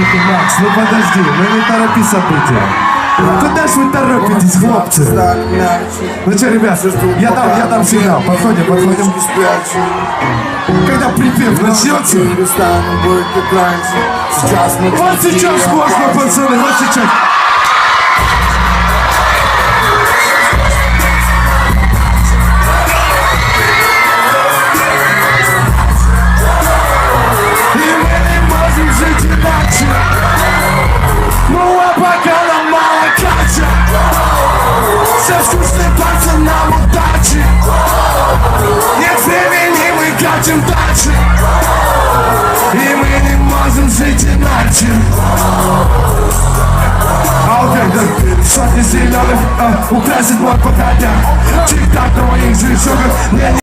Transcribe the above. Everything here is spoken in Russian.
скажете, Макс, ну подожди, ну не торопи события. Куда ж вы торопитесь, хлопцы? Ну что, ребят, я дам, я дам сигнал. Подходим, подходим. Когда припев начнется, вот сейчас можно, пацаны, вот сейчас. Все скучным пацанам удачи. Нет времени, мы катим дальше. И мы не можем жить иначе. А да, сотни зеленых а, Украсит мой походя Тик-так на моих не